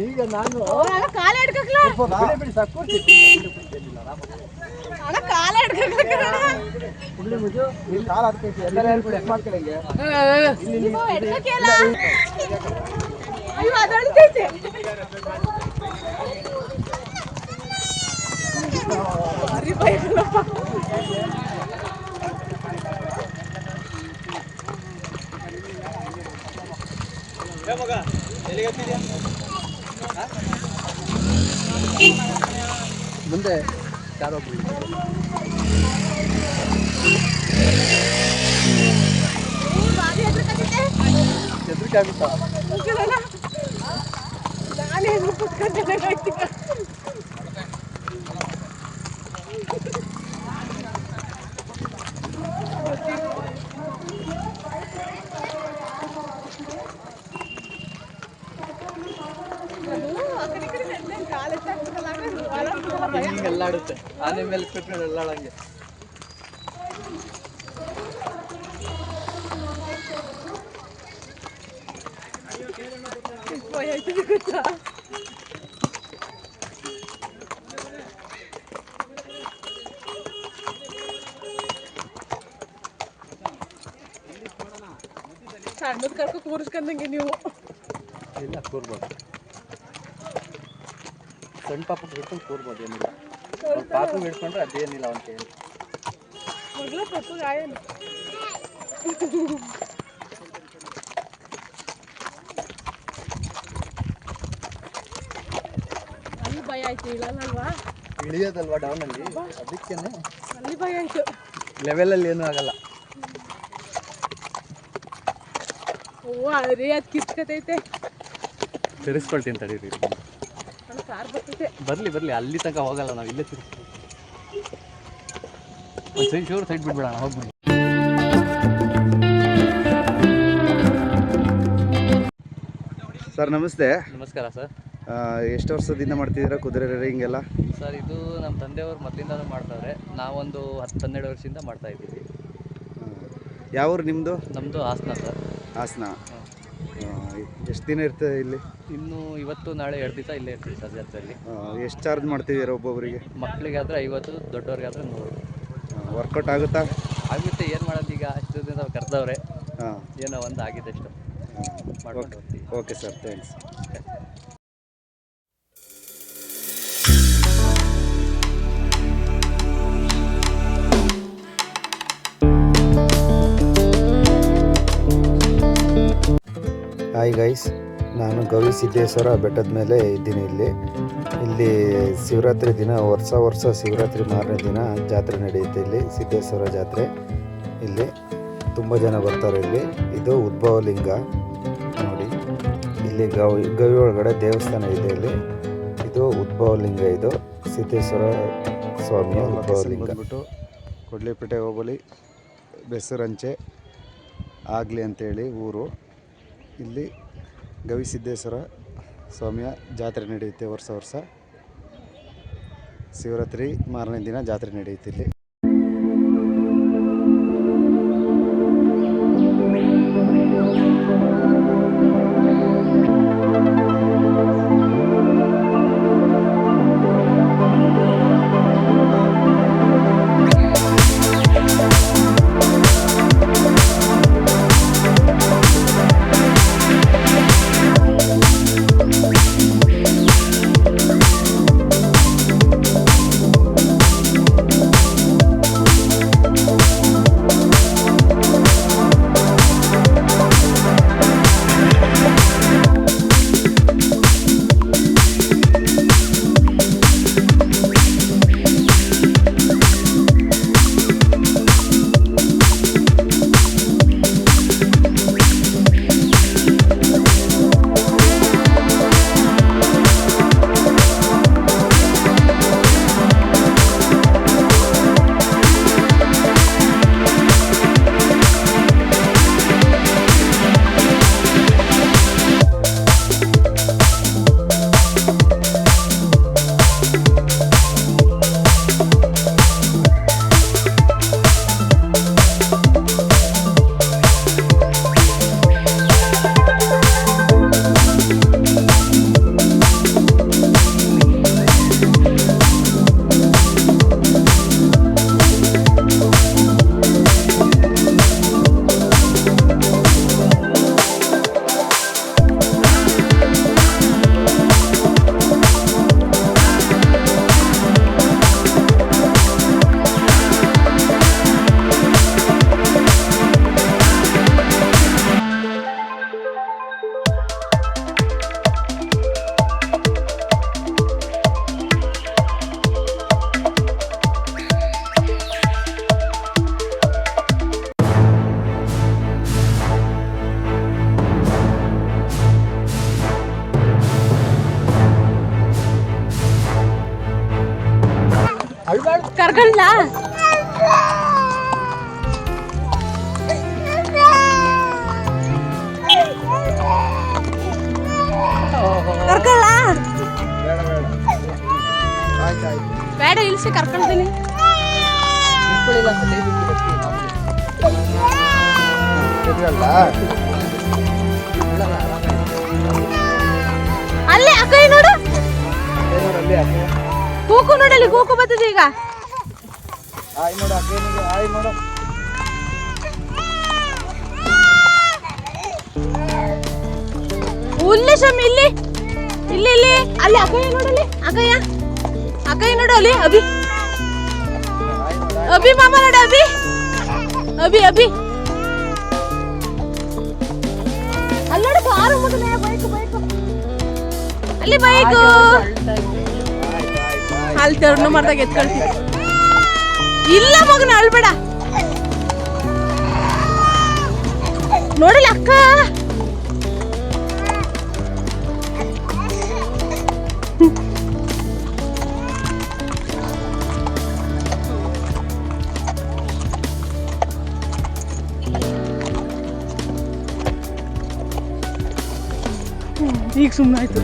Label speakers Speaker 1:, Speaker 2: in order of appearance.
Speaker 1: ಈಗ ನಾನು
Speaker 2: ಕಾಲ
Speaker 1: ಬಿಡಿ ಬಿಡಿ ಸಾಕು
Speaker 2: ಕಾಲ
Speaker 1: ಹುಡ್ಲಿ ಮುಜು ಇಲ್ಲಿ ಕಾಲು ಹಾಕ್ತೈತಿ ಎಲ್ಲರೂ ಹೇಳ್ಬಿಡಿ ಹೆಂಗ್ ಮಾಡ್ಕೊಳ್ಳಿ ಹಿಂಗೆ?
Speaker 2: ನೀವು
Speaker 1: ಮುಂದೆ ಯಾರೋ
Speaker 2: ಭಾರಿ
Speaker 1: ಆಗುತ್ತಾ.
Speaker 2: ನಾನೇ ಹೆಂಗ್ ಕುತ್ಕೊಂಡೆ ಆಯ್ತು ಈಗ. ಅದು ಆ ಕಡೆ ಈ ಕಡೆ ನೆನ್ನೆ ಕಾಲ್ ಎತ್ತಾಕ್ಬಿಟ್ಟಲ್ಲ, ಆಗ ಹೊಲ ಬಿಡಲ್ಲ ಭಯ.
Speaker 1: ಹಿಂಗೆ ಎಲ್ಲಾಡುತ್ತೆ ಆನೆ ಮೇಲೆ ಬಿಟ್ರೆ
Speaker 2: ಅಲ್ಲಾಡಂಗೆ. ಸಣ್ಣದ ಕರ್ಕ ಕೂರಿಸ್ಕೊಂಡಂಗೆ ನೀವು.
Speaker 1: ಇಲ್ಲ, ಕೂರ್ಬೋದು. ಸಣ್ಣ ಪಾಪ ಕೂರ್ಬೋದು ಏನಿಲ್ಲ. ಪಾಪ ಹಿಡ್ಕೊಂಡ್ರೆ ಅದೇನಿಲ್ಲ ಅವನ ಕೈಯಲ್ಲಿ
Speaker 2: ಮಗಳ ಪಪ್ಪು ಗಾಯ ಅಲ್ಲಿ ಭಯ ಆಯ್ತು ಇಲ್ಲಲ್ವಾ
Speaker 1: ಇಳಿಯೋದಲ್ವಾ ಅಲ್ಲಿ? ಅದಕ್ಕೇನೆ
Speaker 2: ಅಲ್ಲಿ ಭಯ ಆಯ್ತು.
Speaker 1: ಲೆವೆಲಲ್ಲಿ ಏನೂ ಆಗಲ್ಲ.
Speaker 2: ಓ ಅರಿ ಅದು ಕಿತ್ಕತೈತೆ.
Speaker 1: ತಿರ್ಸ್ಕೊಳ್ತೀನಿ ತಡೀರಿ. ಬರಲಿ ಬರಲಿ ಅಲ್ಲಿ ತನಕ ಹೋಗಲ್ಲ ನಾವು ಇಲ್ಲೇ ತಿರುಗಿ ಒಂದು ಸೈಡ್ ಶೋರ್ ಸೈಡ್ ಬಿಡ್ಬೇಡ ಹೋಗ್ಬಿಡಿ.
Speaker 3: ಸರ್ ನಮಸ್ತೆ.
Speaker 1: ನಮಸ್ಕಾರ ಸರ್.
Speaker 3: ಆ, ಎಷ್ಟು ವರ್ಷದಿಂದ ಮಾಡ್ತಿದ್ದೀರಾ ಕುದುರೆ ರೇರಿಂಗ್ ಎಲ್ಲ
Speaker 1: ಸರ್ ಇದು ನಮ್ಮ ತಂದೆಯವರು ಮೊದಲಿಂದ ಮಾಡ್ತಾವ್ರೆ. ನಾವೊಂದು ಹತ್ತು ಹನ್ನೆರಡು ವರ್ಷದಿಂದ ಮಾಡ್ತಾ ಇದ್ದೀವಿ.
Speaker 3: ಯಾವ ಊರು ನಿಮ್ಮದು
Speaker 1: ನಮ್ಮದು ಹಾಸನ ಸರ್.
Speaker 3: ಹಾಸನ. ಎಷ್ಟು ದಿನ ಇರ್ತದೆ ಇಲ್ಲಿ?
Speaker 1: ಇನ್ನು ಇವತ್ತು ನಾಳೆ ಎರಡು ದಿವಸ ಇಲ್ಲೇ ಇರ್ತೀವಿ ಸರ್ ಜಾತ್ರೆಯಲ್ಲಿ.
Speaker 3: ಎಷ್ಟು ಚಾರ್ಜ್ ಮಾಡ್ತಿದ್ದೀರಾ ಒಬ್ಬೊಬ್ಬರಿಗೆ
Speaker 1: ಮಕ್ಕಳಿಗಾದ್ರೆ ಐವತ್ತು ದೊಡ್ಡವ್ರಿಗಾದ್ರೆ ನೂರು.
Speaker 3: ವರ್ಕೌಟ್ ಆಗುತ್ತಾ?
Speaker 1: ಆಗುತ್ತೆ ಏನು ಮಾಡೋದು ಈಗ? ಅಷ್ಟು ದಿನ ಕರೆದವ್ರೆ.
Speaker 3: ಹಾಂ.
Speaker 1: ಏನೋ ಒಂದು ಆಗಿದೆ ಅಷ್ಟು. ಮಾಡ್ಕೊಂಡು ಹೋಗ್ತೀವಿ.
Speaker 3: Okay sir thanks hi guys ನಾನು ಗವಿ ಸಿದ್ದೇಶ್ವರ ಬೆಟ್ಟದ ಮೇಲೆ ಇದ್ದೀನಿ ಇಲ್ಲಿ. ಇಲ್ಲಿ ಶಿವರಾತ್ರಿ ದಿನ ವರ್ಷ ವರ್ಷ ಶಿವರಾತ್ರಿ ಮಾರನೇ ದಿನ ಜಾತ್ರೆ ನಡೆಯುತ್ತೆ ಇಲ್ಲಿ ಸಿದ್ದೇಶ್ವರ ಜಾತ್ರೆ. ಇಲ್ಲಿ ತುಂಬ ಜನ ಬರ್ತಾರೆ ಇಲ್ಲಿ. ಇದು ಉದ್ಭವ ಲಿಂಗ. ನೋಡಿ ಇಲ್ಲಿ ಗವಿ ಗವಿ ಒಳಗಡೆ ದೇವಸ್ಥಾನ ಇದೆ ಇಲ್ಲಿ. ಇದು ಉದ್ಭವ ಲಿಂಗ ಇದು. ಸಿದ್ದೇಶ್ವರ ಸ್ವಾಮಿಯ ಉದ್ಭವ ಲಿಂಗ. ಹೋಗಲಿ ಕೊಡ್ಲಿಪೇಟೆ ಹೋಬಳಿ ಬೆಸರಂಚೆ ಆಗಲಿ ಅಂತೇಳಿ ಊರು. ಇಲ್ಲಿ ಗವಿಸಿದ್ದೇಶ್ವರ ಸ್ವಾಮಿಯ ಜಾತ್ರೆ ನಡೆಯುತ್ತೆ ವರ್ಷ ವರ್ಷ. ಶಿವರಾತ್ರಿ ಮಾರನೇ ದಿನ ಜಾತ್ರೆ ನಡೆಯುತ್ತೆ ಇಲ್ಲಿ.
Speaker 2: ಕರ್ಕೊಂಡ್ಲಾ? ಬೇಡ ಇಲ್ಸಿ ಕರ್ಕೊಳ್ತೀನಿ. ಅಲ್ಲಿ ಅಕ್ಕ ನೋಡು. ಕೂಕು ನೋಡಲ್ಲಿ ಕೂಕು ಬರ್ತದೆ ಈಗ.
Speaker 3: ಆಯ್ ನೋಡು ಆಯ್ ನೋಡು
Speaker 2: ಉಲ್ಲಿ ಸ್ವಾಮಿ ಇಲ್ಲಿ ಇಲ್ಲಿ ಇಲ್ಲಿ. ಅಲ್ಲಿ ಅಕ್ಕಯ್ಯ ನೋಡಲ್ಲಿ ಅಕ್ಕಯ್ಯ ಅಕ್ಕಯ್ಯ ನೋಡು ಅಲ್ಲಿ ಅಭಿ. ಅಭಿ ಮಾಮ ನೋಡು ಅಭಿ. ಅಭಿ ಅಭಿ. ಅಲ್ಲಿ ನೋಡು ಕಾರು ಮೊದಲೇ ಬೈಕ್ ಬೈಕ್. ಅಲ್ಲಿ ಬೈಕು. ಅಲ್ಲಿ ತರ್ನು ಮಾಡ್ದಾಗ ಎತ್ಕೊಳ್ತೀನಿ. ಇಲ್ಲ ಮಗನ ಅಳ್ಬೇಡ. ನೋಡಿ ಅಕ್ಕ? ಈಗ ಸುಮ್ಮನೆ ಆಯ್ತು